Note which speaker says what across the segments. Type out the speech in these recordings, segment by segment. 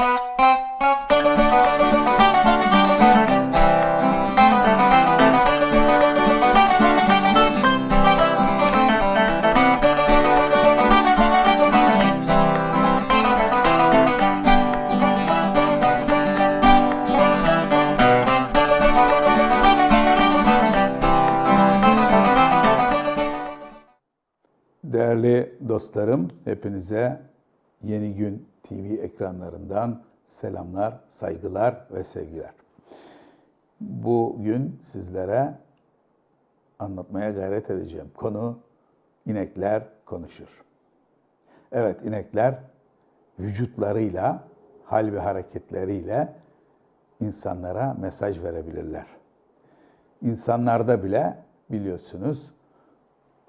Speaker 1: Değerli dostlarım, hepinize Yeni Gün TV ekranlarından selamlar, saygılar ve sevgiler. Bugün sizlere anlatmaya gayret edeceğim. Konu inekler konuşur. Evet, inekler vücutlarıyla, hal ve hareketleriyle insanlara mesaj verebilirler. İnsanlarda bile biliyorsunuz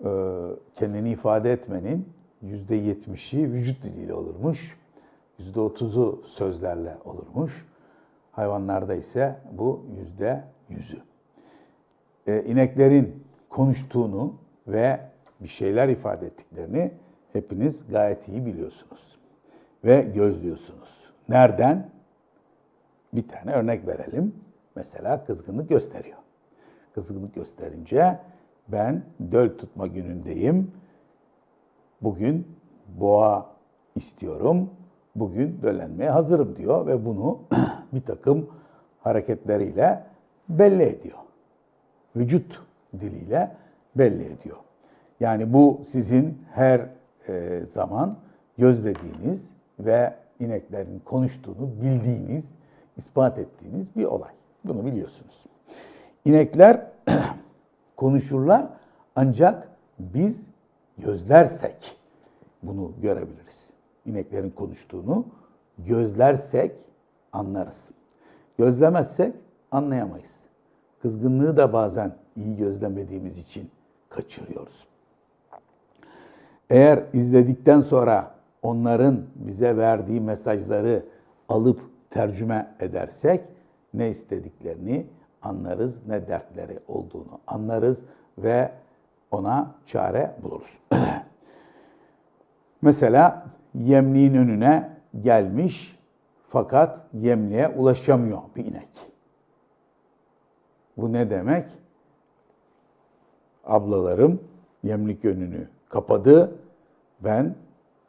Speaker 1: e, kendini ifade etmenin yüzde yetmişi vücut diliyle olurmuş. Yüzde otuzu sözlerle olurmuş. Hayvanlarda ise bu yüzde yüzü. E, ineklerin konuştuğunu ve bir şeyler ifade ettiklerini hepiniz gayet iyi biliyorsunuz. Ve gözlüyorsunuz. Nereden? Bir tane örnek verelim. Mesela kızgınlık gösteriyor. Kızgınlık gösterince ben döl tutma günündeyim. Bugün boğa istiyorum. Bugün döllenmeye hazırım diyor ve bunu bir takım hareketleriyle belli ediyor. Vücut diliyle belli ediyor. Yani bu sizin her e, zaman gözlediğiniz ve ineklerin konuştuğunu bildiğiniz, ispat ettiğiniz bir olay. Bunu biliyorsunuz. İnekler konuşurlar ancak biz gözlersek bunu görebiliriz. İneklerin konuştuğunu gözlersek anlarız. Gözlemezsek anlayamayız. Kızgınlığı da bazen iyi gözlemediğimiz için kaçırıyoruz. Eğer izledikten sonra onların bize verdiği mesajları alıp tercüme edersek ne istediklerini anlarız, ne dertleri olduğunu anlarız ve ona çare buluruz. Mesela yemliğin önüne gelmiş fakat yemliğe ulaşamıyor bir inek. Bu ne demek? Ablalarım yemlik önünü kapadı. Ben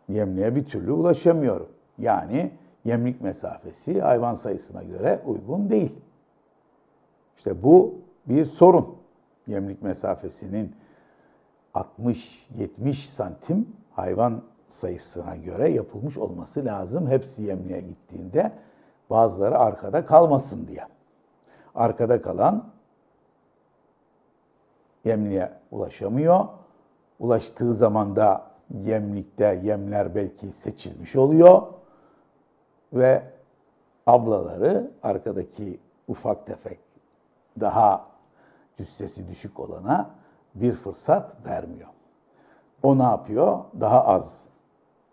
Speaker 1: yemliğe bir türlü ulaşamıyorum. Yani yemlik mesafesi hayvan sayısına göre uygun değil. İşte bu bir sorun. Yemlik mesafesinin 60-70 santim hayvan sayısına göre yapılmış olması lazım. Hepsi yemliğe gittiğinde bazıları arkada kalmasın diye. Arkada kalan yemliğe ulaşamıyor. Ulaştığı zaman da yemlikte yemler belki seçilmiş oluyor ve ablaları arkadaki ufak tefek daha cüssesi düşük olana bir fırsat vermiyor. O ne yapıyor? Daha az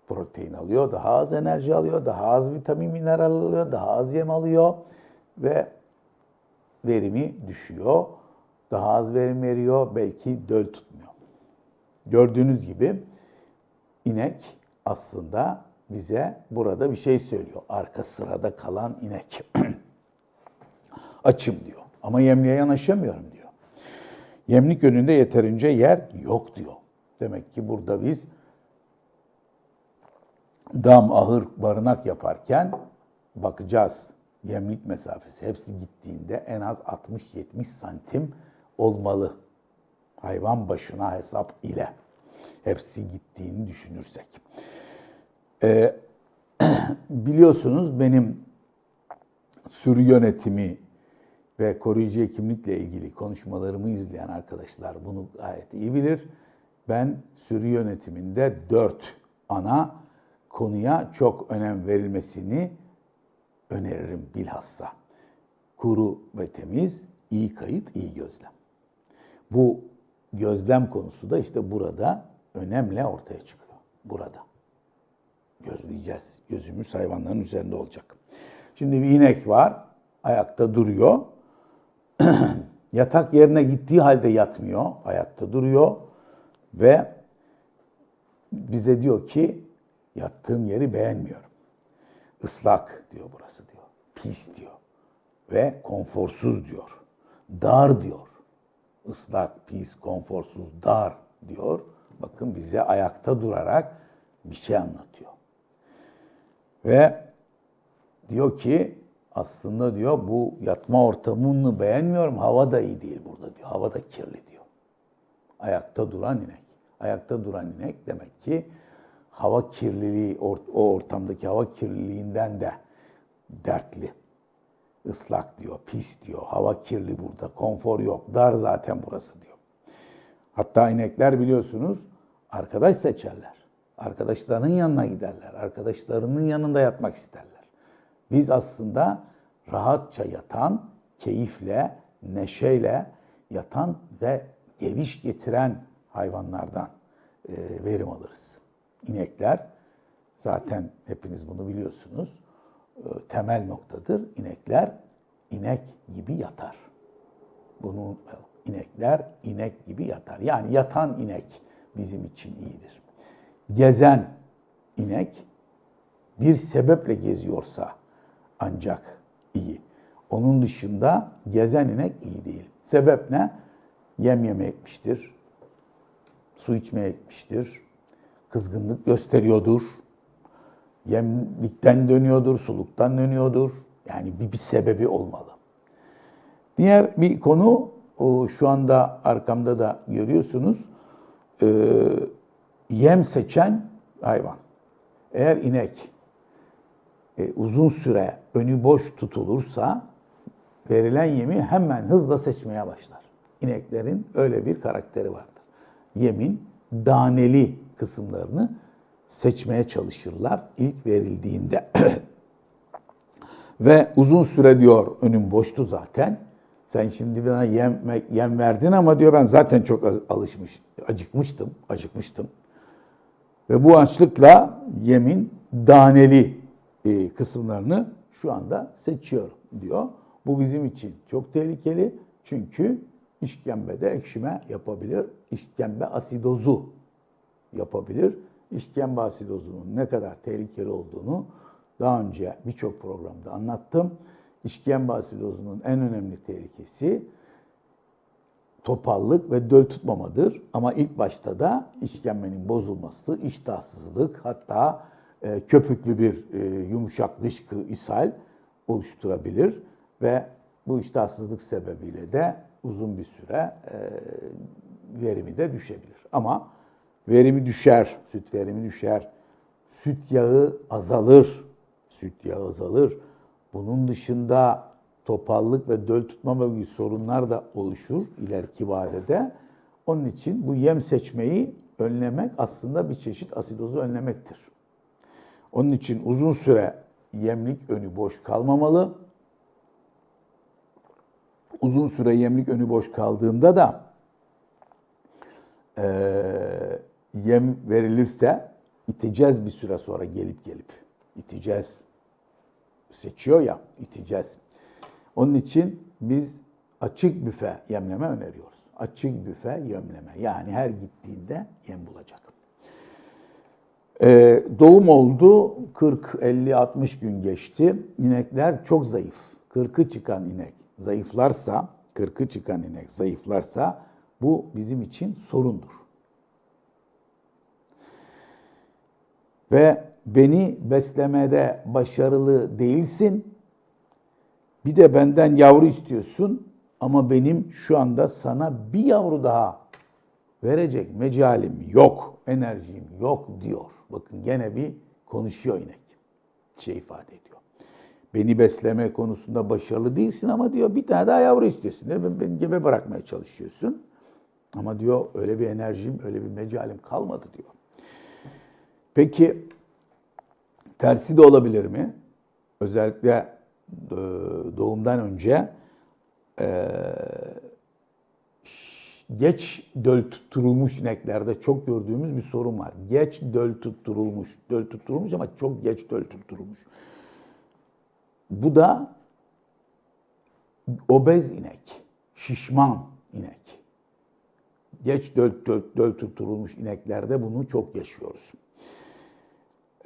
Speaker 1: protein alıyor, daha az enerji alıyor, daha az vitamin mineral alıyor, daha az yem alıyor ve verimi düşüyor. Daha az verim veriyor, belki döl tutmuyor. Gördüğünüz gibi inek aslında bize burada bir şey söylüyor. Arka sırada kalan inek. Açım diyor. Ama yemliğe yanaşamıyorum diyor. Yemlik önünde yeterince yer yok diyor. Demek ki burada biz dam, ahır, barınak yaparken bakacağız. Yemlik mesafesi hepsi gittiğinde en az 60-70 santim olmalı. Hayvan başına hesap ile. Hepsi gittiğini düşünürsek. Ee, biliyorsunuz benim sürü yönetimi ve koruyucu hekimlikle ilgili konuşmalarımı izleyen arkadaşlar bunu gayet iyi bilir. Ben sürü yönetiminde dört ana konuya çok önem verilmesini öneririm bilhassa. Kuru ve temiz, iyi kayıt, iyi gözlem. Bu gözlem konusu da işte burada önemli ortaya çıkıyor. Burada. Gözleyeceğiz. Gözümüz hayvanların üzerinde olacak. Şimdi bir inek var, ayakta duruyor. Yatak yerine gittiği halde yatmıyor, ayakta duruyor ve bize diyor ki yattığım yeri beğenmiyorum. Islak diyor burası diyor. Pis diyor. Ve konforsuz diyor. Dar diyor. Islak, pis, konforsuz, dar diyor. Bakın bize ayakta durarak bir şey anlatıyor. Ve diyor ki aslında diyor bu yatma ortamını beğenmiyorum. Hava da iyi değil burada diyor. Hava da kirli diyor. Ayakta duran inek. Ayakta duran inek demek ki hava kirliliği, o ortamdaki hava kirliliğinden de dertli. Islak diyor, pis diyor, hava kirli burada, konfor yok, dar zaten burası diyor. Hatta inekler biliyorsunuz arkadaş seçerler. Arkadaşlarının yanına giderler. Arkadaşlarının yanında yatmak isterler. Biz aslında rahatça yatan, keyifle, neşeyle yatan ve geviş getiren hayvanlardan verim alırız. İnekler zaten hepiniz bunu biliyorsunuz. E, temel noktadır. İnekler inek gibi yatar. Bunu inekler inek gibi yatar. Yani yatan inek bizim için iyidir. Gezen inek bir sebeple geziyorsa ancak iyi. Onun dışında gezen inek iyi değil. Sebep ne? Yem yeme etmiştir, su içmeye etmiştir, kızgınlık gösteriyordur, yemlikten dönüyordur, suluktan dönüyordur. Yani bir, bir sebebi olmalı. Diğer bir konu şu anda arkamda da görüyorsunuz yem seçen hayvan. Eğer inek e, uzun süre önü boş tutulursa verilen yemi hemen hızla seçmeye başlar. İneklerin öyle bir karakteri vardır. Yemin daneli kısımlarını seçmeye çalışırlar ilk verildiğinde. Ve uzun süre diyor önüm boştu zaten. Sen şimdi bana yem, yem verdin ama diyor ben zaten çok alışmış, acıkmıştım, acıkmıştım. Ve bu açlıkla yemin daneli e, kısımlarını şu anda seçiyorum diyor. Bu bizim için çok tehlikeli çünkü işkembede ekşime yapabilir. İşkembe asidozu yapabilir. İşkembe asidozunun ne kadar tehlikeli olduğunu daha önce birçok programda anlattım. İşkembe asidozunun en önemli tehlikesi topallık ve döl tutmamadır. Ama ilk başta da işkembenin bozulması, iştahsızlık hatta e, köpüklü bir e, yumuşak dışkı, ishal oluşturabilir ve bu iştahsızlık sebebiyle de uzun bir süre e, verimi de düşebilir. Ama verimi düşer, süt verimi düşer, süt yağı azalır, süt yağı azalır. Bunun dışında topallık ve döl tutmama gibi sorunlar da oluşur ileriki vadede. Onun için bu yem seçmeyi önlemek aslında bir çeşit asidozu önlemektir. Onun için uzun süre yemlik önü boş kalmamalı. Uzun süre yemlik önü boş kaldığında da e, yem verilirse iteceğiz bir süre sonra gelip gelip. iteceğiz. Seçiyor ya, iteceğiz. Onun için biz açık büfe yemleme öneriyoruz. Açık büfe yemleme. Yani her gittiğinde yem bulacak. Ee, doğum oldu. 40, 50, 60 gün geçti. İnekler çok zayıf. 40'ı çıkan inek zayıflarsa, 40'ı çıkan inek zayıflarsa bu bizim için sorundur. Ve beni beslemede başarılı değilsin. Bir de benden yavru istiyorsun ama benim şu anda sana bir yavru daha verecek mecalim yok, enerjim yok diyor. Bakın gene bir konuşuyor inek. Şey ifade ediyor. Beni besleme konusunda başarılı değilsin ama diyor bir tane daha yavru istiyorsun. Ben beni gebe bırakmaya çalışıyorsun. Ama diyor öyle bir enerjim, öyle bir mecalim kalmadı diyor. Peki tersi de olabilir mi? Özellikle e, doğumdan önce e, geç döl tutturulmuş ineklerde çok gördüğümüz bir sorun var. Geç döl tutturulmuş. Döl tutturulmuş ama çok geç döl tutturulmuş. Bu da obez inek, şişman inek. Geç döl, döl, döl tutturulmuş ineklerde bunu çok yaşıyoruz.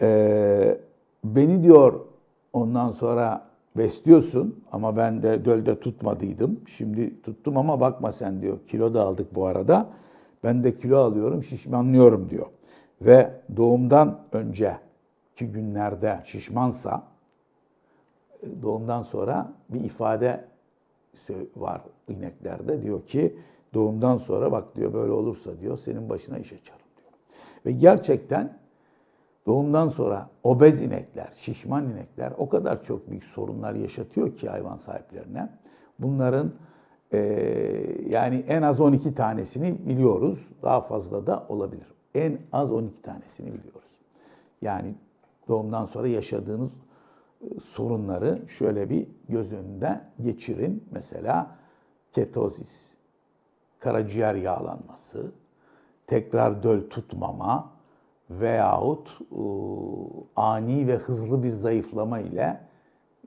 Speaker 1: Ee, beni diyor Ondan sonra besliyorsun ama ben de dölde tutmadıydım. Şimdi tuttum ama bakma sen diyor. Kilo da aldık bu arada. Ben de kilo alıyorum, şişmanlıyorum diyor. Ve doğumdan önceki günlerde şişmansa doğumdan sonra bir ifade var ineklerde diyor ki doğumdan sonra bak diyor böyle olursa diyor senin başına iş açarım diyor. Ve gerçekten doğumdan sonra obez inekler, şişman inekler o kadar çok büyük sorunlar yaşatıyor ki hayvan sahiplerine. Bunların eee, yani en az 12 tanesini biliyoruz. Daha fazla da olabilir. En az 12 tanesini biliyoruz. Yani doğumdan sonra yaşadığınız e, sorunları şöyle bir göz önünde geçirin. Mesela ketozis, karaciğer yağlanması, tekrar döl tutmama veyahut e, ani ve hızlı bir zayıflama ile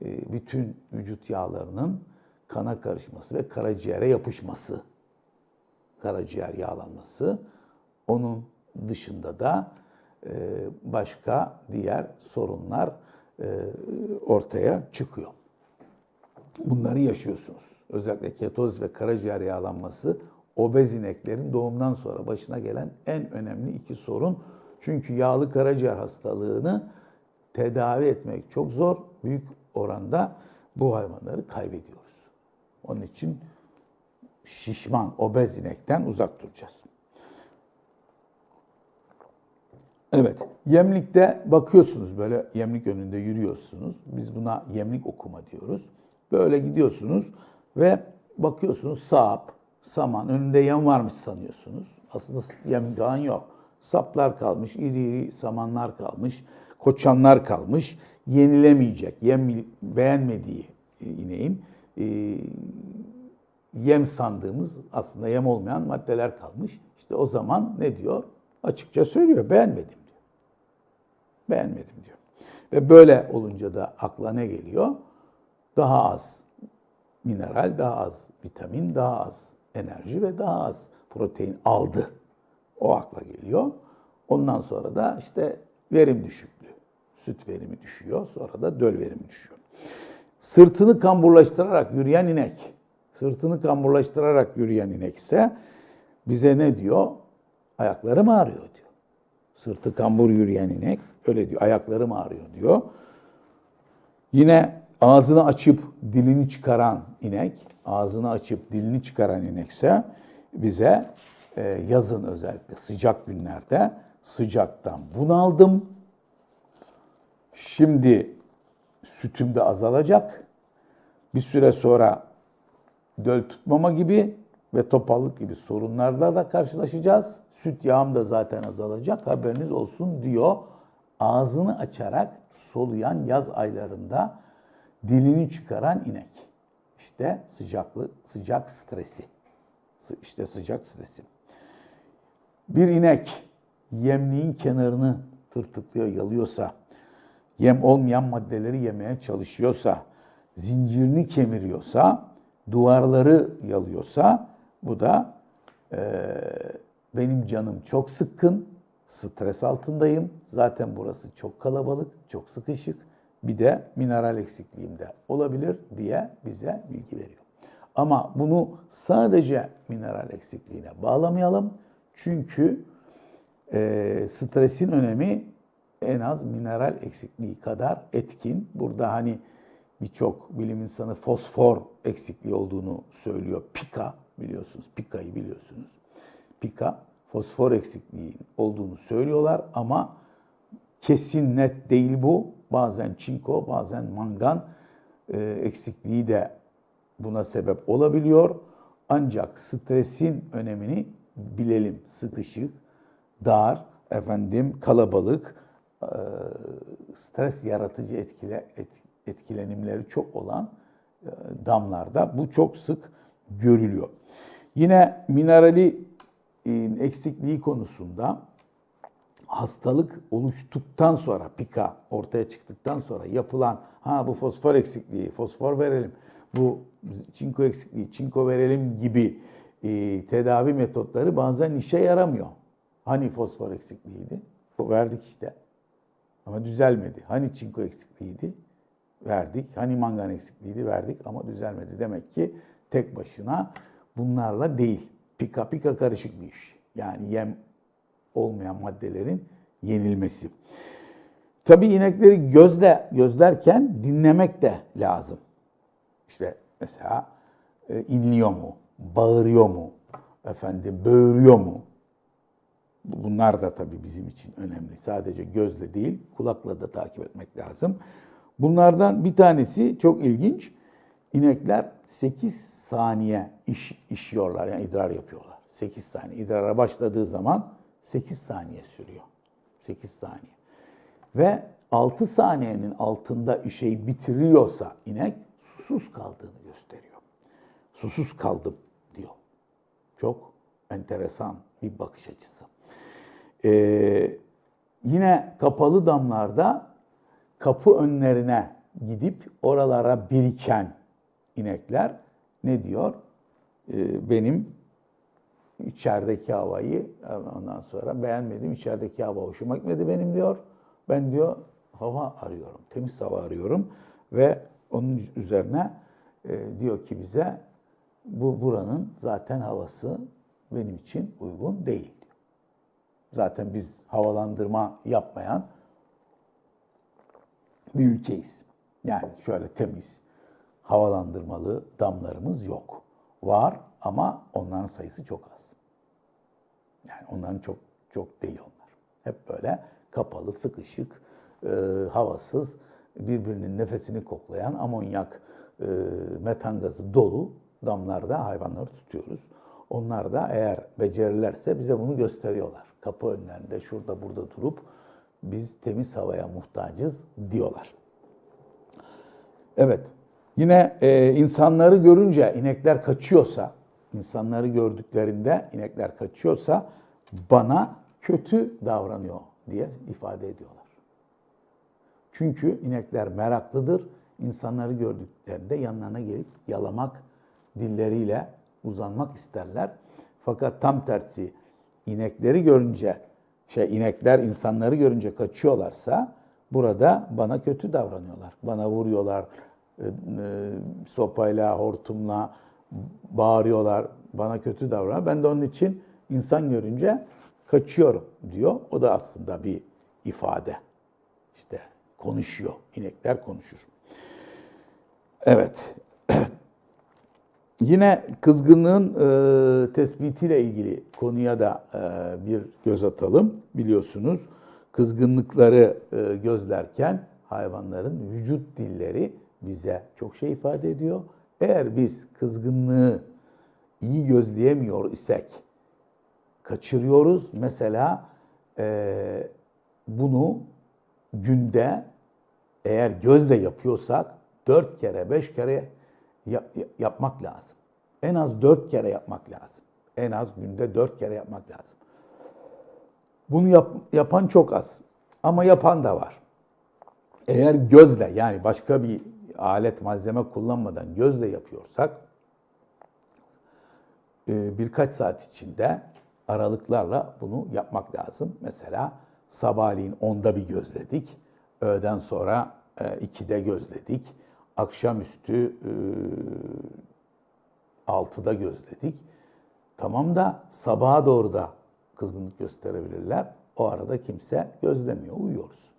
Speaker 1: e, bütün vücut yağlarının kana karışması ve karaciğere yapışması karaciğer yağlanması. Onun dışında da e, başka diğer sorunlar ortaya çıkıyor. Bunları yaşıyorsunuz. Özellikle ketoz ve karaciğer yağlanması obez ineklerin doğumdan sonra başına gelen en önemli iki sorun. Çünkü yağlı karaciğer hastalığını tedavi etmek çok zor. Büyük oranda bu hayvanları kaybediyoruz. Onun için şişman, obez inekten uzak duracağız. Evet, yemlikte bakıyorsunuz böyle yemlik önünde yürüyorsunuz. Biz buna yemlik okuma diyoruz. Böyle gidiyorsunuz ve bakıyorsunuz sap, saman, önünde yem varmış sanıyorsunuz. Aslında yem falan yok. Saplar kalmış, iri iri samanlar kalmış, koçanlar kalmış. Yenilemeyecek, yem beğenmediği ineğin e, yem sandığımız aslında yem olmayan maddeler kalmış. İşte o zaman ne diyor? Açıkça söylüyor, beğenmedim diyor. Beğenmedim diyor. Ve böyle olunca da akla ne geliyor? Daha az mineral, daha az vitamin, daha az enerji ve daha az protein aldı. O akla geliyor. Ondan sonra da işte verim düşüklüğü. Süt verimi düşüyor, sonra da döl verimi düşüyor. Sırtını kamburlaştırarak yürüyen inek, sırtını kamburlaştırarak yürüyen inek ise bize ne diyor? Ayaklarım ağrıyor diyor. Sırtı kambur yürüyen inek öyle diyor. Ayaklarım ağrıyor diyor. Yine ağzını açıp dilini çıkaran inek, ağzını açıp dilini çıkaran inekse bize yazın özellikle sıcak günlerde sıcaktan bunaldım. Şimdi sütüm de azalacak. Bir süre sonra döl tutmama gibi ve topallık gibi sorunlarla da karşılaşacağız. Süt yağım da zaten azalacak haberiniz olsun diyor. Ağzını açarak soluyan yaz aylarında dilini çıkaran inek. İşte sıcaklık, sıcak stresi. İşte sıcak stresi. Bir inek yemliğin kenarını tırtıklıyor, yalıyorsa, yem olmayan maddeleri yemeye çalışıyorsa, zincirini kemiriyorsa, duvarları yalıyorsa bu da e, benim canım çok sıkkın, stres altındayım. Zaten burası çok kalabalık, çok sıkışık. Bir de mineral eksikliğim de olabilir diye bize bilgi veriyor. Ama bunu sadece mineral eksikliğine bağlamayalım. Çünkü e, stresin önemi en az mineral eksikliği kadar etkin. Burada hani birçok bilim insanı fosfor eksikliği olduğunu söylüyor. Pika biliyorsunuz, pikayı biliyorsunuz. Pika fosfor eksikliği olduğunu söylüyorlar ama kesin net değil bu. Bazen çinko, bazen mangan e, eksikliği de buna sebep olabiliyor. Ancak stresin önemini bilelim. Sıkışık, dar, efendim kalabalık, stres yaratıcı etkile, et, etkilenimleri çok olan damlarda bu çok sık görülüyor. Yine minerali eksikliği konusunda hastalık oluştuktan sonra, pika ortaya çıktıktan sonra yapılan, ha bu fosfor eksikliği, fosfor verelim, bu çinko eksikliği, çinko verelim gibi e, tedavi metotları bazen işe yaramıyor. Hani fosfor eksikliğiydi? Verdik işte. Ama düzelmedi. Hani çinko eksikliğiydi? verdik. Hani mangan eksikliğiydi verdik ama düzelmedi. Demek ki tek başına bunlarla değil. Pika pika karışık bir iş. Yani yem olmayan maddelerin yenilmesi. Tabii inekleri gözle gözlerken dinlemek de lazım. İşte mesela e, inliyor mu, bağırıyor mu, efendim böğürüyor mu? Bunlar da tabii bizim için önemli. Sadece gözle değil, kulakla da takip etmek lazım. Bunlardan bir tanesi çok ilginç. İnekler 8 saniye iş, işiyorlar, yani idrar yapıyorlar. 8 saniye. İdrara başladığı zaman 8 saniye sürüyor. 8 saniye. Ve 6 saniyenin altında işeyi bitiriyorsa inek susuz kaldığını gösteriyor. Susuz kaldım. Çok enteresan bir bakış açısı. Ee, yine kapalı damlarda kapı önlerine gidip oralara biriken inekler ne diyor? Ee, benim içerideki havayı ondan sonra beğenmedim. İçerideki hava hoşuma gitmedi benim diyor. Ben diyor hava arıyorum, temiz hava arıyorum ve onun üzerine e, diyor ki bize bu buranın zaten havası benim için uygun değil. Zaten biz havalandırma yapmayan bir ülkeyiz. Yani şöyle temiz, havalandırmalı damlarımız yok. Var ama onların sayısı çok az. Yani onların çok çok değil onlar. Hep böyle kapalı, sıkışık, e, havasız, birbirinin nefesini koklayan amonyak, e, metan gazı dolu damlarda hayvanları tutuyoruz. Onlar da eğer becerirlerse bize bunu gösteriyorlar. Kapı önlerinde, şurada burada durup biz temiz havaya muhtacız diyorlar. Evet, yine e, insanları görünce inekler kaçıyorsa, insanları gördüklerinde inekler kaçıyorsa bana kötü davranıyor diye ifade ediyorlar. Çünkü inekler meraklıdır. İnsanları gördüklerinde yanlarına gelip yalamak, dilleriyle uzanmak isterler. Fakat tam tersi inekleri görünce, şey inekler insanları görünce kaçıyorlarsa burada bana kötü davranıyorlar. Bana vuruyorlar, e, e, sopayla, hortumla bağırıyorlar, bana kötü davranıyorlar. Ben de onun için insan görünce kaçıyorum diyor. O da aslında bir ifade. İşte konuşuyor. İnekler konuşur. Evet. Yine kızgınlığın e, tespitiyle ilgili konuya da e, bir göz atalım. Biliyorsunuz kızgınlıkları e, gözlerken hayvanların vücut dilleri bize çok şey ifade ediyor. Eğer biz kızgınlığı iyi gözleyemiyor isek, kaçırıyoruz. Mesela e, bunu günde eğer gözle yapıyorsak dört kere, beş kere yap, yapmak lazım. En az dört kere yapmak lazım. En az günde dört kere yapmak lazım. Bunu yap, yapan çok az. Ama yapan da var. Eğer gözle yani başka bir alet malzeme kullanmadan gözle yapıyorsak e, birkaç saat içinde aralıklarla bunu yapmak lazım. Mesela sabahleyin onda bir gözledik. Öğleden sonra e, ikide gözledik. Akşamüstü e, altıda gözledik. Tamam da sabaha doğru da kızgınlık gösterebilirler. O arada kimse gözlemiyor, uyuyoruz.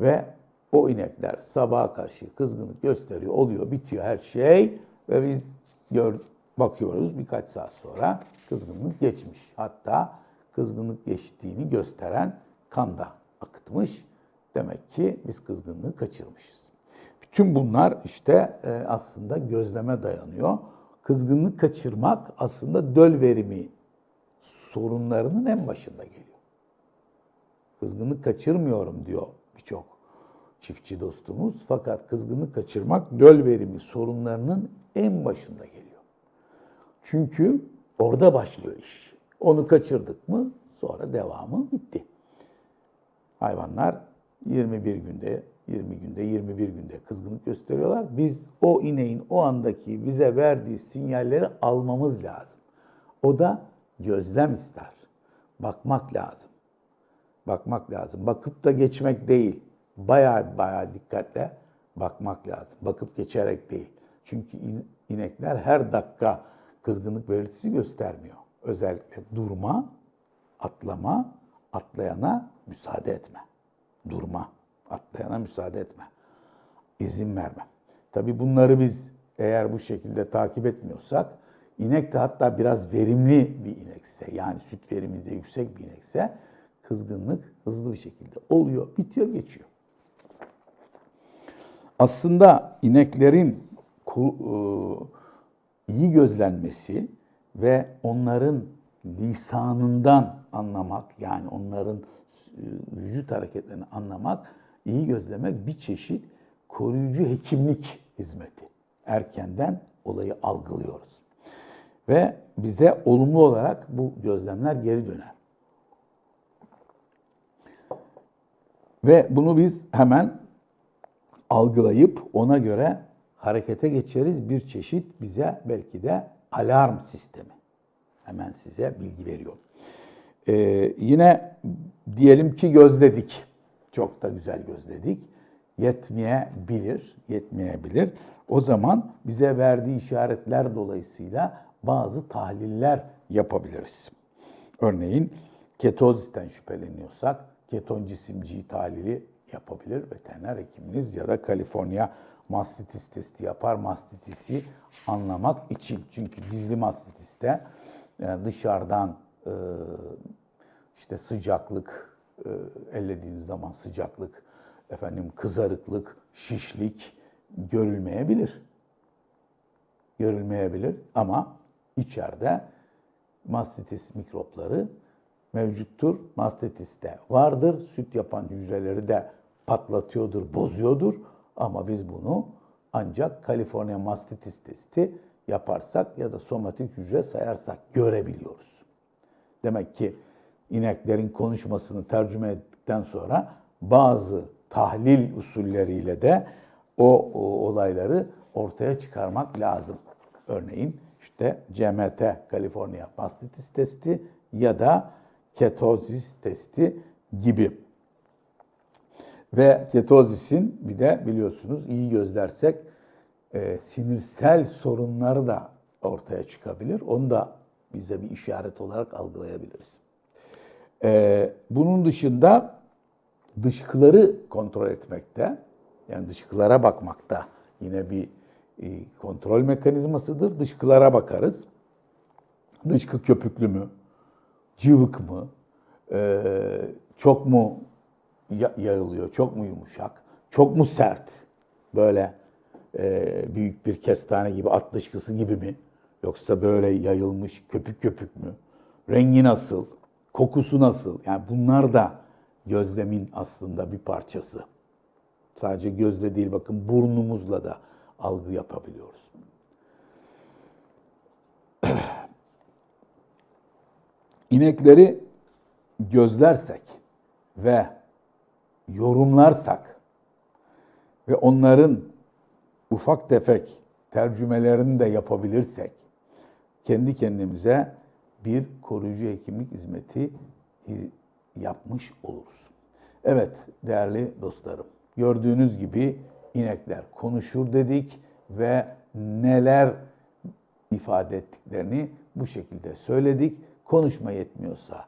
Speaker 1: Ve o inekler sabaha karşı kızgınlık gösteriyor, oluyor, bitiyor her şey ve biz gör, bakıyoruz birkaç saat sonra kızgınlık geçmiş. Hatta kızgınlık geçtiğini gösteren kan da akıtmış. Demek ki biz kızgınlığı kaçırmışız. Bütün bunlar işte e, aslında gözleme dayanıyor. Kızgınlık kaçırmak aslında döl verimi sorunlarının en başında geliyor. Kızgınlık kaçırmıyorum diyor birçok çiftçi dostumuz. Fakat kızgınlık kaçırmak döl verimi sorunlarının en başında geliyor. Çünkü orada başlıyor iş. Onu kaçırdık mı sonra devamı bitti. Hayvanlar 21 günde, 20 günde, 21 günde kızgınlık gösteriyorlar. Biz o ineğin o andaki bize verdiği sinyalleri almamız lazım. O da gözlem ister. Bakmak lazım. Bakmak lazım. Bakıp da geçmek değil. Baya baya dikkatle bakmak lazım. Bakıp geçerek değil. Çünkü in- inekler her dakika kızgınlık belirtisi göstermiyor. Özellikle durma, atlama, atlayana müsaade etme. Durma, atlayana müsaade etme. İzin verme. Tabii bunları biz eğer bu şekilde takip etmiyorsak, inek de hatta biraz verimli bir inekse, yani süt verimi de yüksek bir inekse, kızgınlık hızlı bir şekilde oluyor, bitiyor, geçiyor. Aslında ineklerin e, iyi gözlenmesi ve onların lisanından anlamak yani onların e, vücut hareketlerini anlamak, iyi gözlemek bir çeşit koruyucu hekimlik hizmeti. Erkenden olayı algılıyoruz. Ve bize olumlu olarak bu gözlemler geri döner. Ve bunu biz hemen algılayıp ona göre harekete geçeriz. Bir çeşit bize belki de alarm sistemi. Hemen size bilgi veriyor. Ee, yine diyelim ki gözledik. Çok da güzel gözledik. Yetmeyebilir, yetmeyebilir. O zaman bize verdiği işaretler dolayısıyla bazı tahliller yapabiliriz. Örneğin ketozisten şüpheleniyorsak keton cisimciği tahlili yapabilir veteriner hekiminiz ya da Kaliforniya mastitis testi yapar mastitisi anlamak için. Çünkü gizli mastitiste e, dışarıdan e, işte sıcaklık, e, ellediğiniz zaman sıcaklık, efendim kızarıklık, şişlik görülmeyebilir. Görülmeyebilir ama içeride mastitis mikropları mevcuttur. Mastitis de vardır. Süt yapan hücreleri de patlatıyordur, bozuyordur. Ama biz bunu ancak Kaliforniya mastitis testi yaparsak ya da somatik hücre sayarsak görebiliyoruz. Demek ki ineklerin konuşmasını tercüme ettikten sonra bazı tahlil usulleriyle de o, o olayları ortaya çıkarmak lazım. Örneğin işte CMT, Kaliforniya mastitis testi ya da ketozis testi gibi. Ve ketozisin bir de biliyorsunuz iyi gözlersek e, sinirsel sorunları da ortaya çıkabilir. Onu da bize bir işaret olarak algılayabiliriz. E, bunun dışında dışkıları kontrol etmekte, yani dışkılara bakmakta yine bir e, kontrol mekanizmasıdır. Dışkılara bakarız. Dışkı köpüklü mü, cıvık mı, e, çok mu ya- yayılıyor, çok mu yumuşak, çok mu sert, böyle e, büyük bir kestane gibi, at dışkısı gibi mi, yoksa böyle yayılmış köpük köpük mü, rengi nasıl, kokusu nasıl, yani bunlar da gözlemin aslında bir parçası. Sadece gözle değil bakın burnumuzla da algı yapabiliyoruz. İnekleri gözlersek ve yorumlarsak ve onların ufak tefek tercümelerini de yapabilirsek kendi kendimize bir koruyucu hekimlik hizmeti hi- yapmış oluruz. Evet değerli dostlarım gördüğünüz gibi inekler konuşur dedik ve neler ifade ettiklerini bu şekilde söyledik. Konuşma yetmiyorsa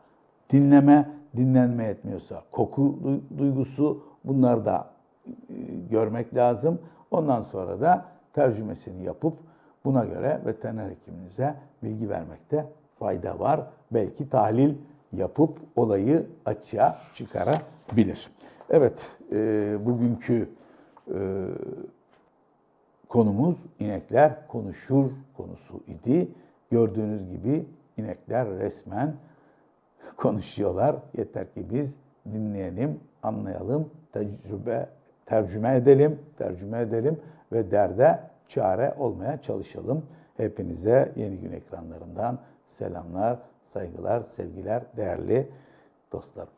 Speaker 1: dinleme, dinlenme yetmiyorsa koku du- duygusu bunları da e, görmek lazım. Ondan sonra da tercümesini yapıp buna göre veteriner hekiminize bilgi vermekte fayda var. Belki tahlil yapıp olayı açığa çıkarabilir. Evet, e, bugünkü e, konumuz inekler konuşur konusu idi. Gördüğünüz gibi inekler resmen konuşuyorlar. Yeter ki biz dinleyelim, anlayalım, tecrübe, tercüme edelim, tercüme edelim ve derde çare olmaya çalışalım. Hepinize yeni gün ekranlarından selamlar, saygılar, sevgiler değerli dostlarım.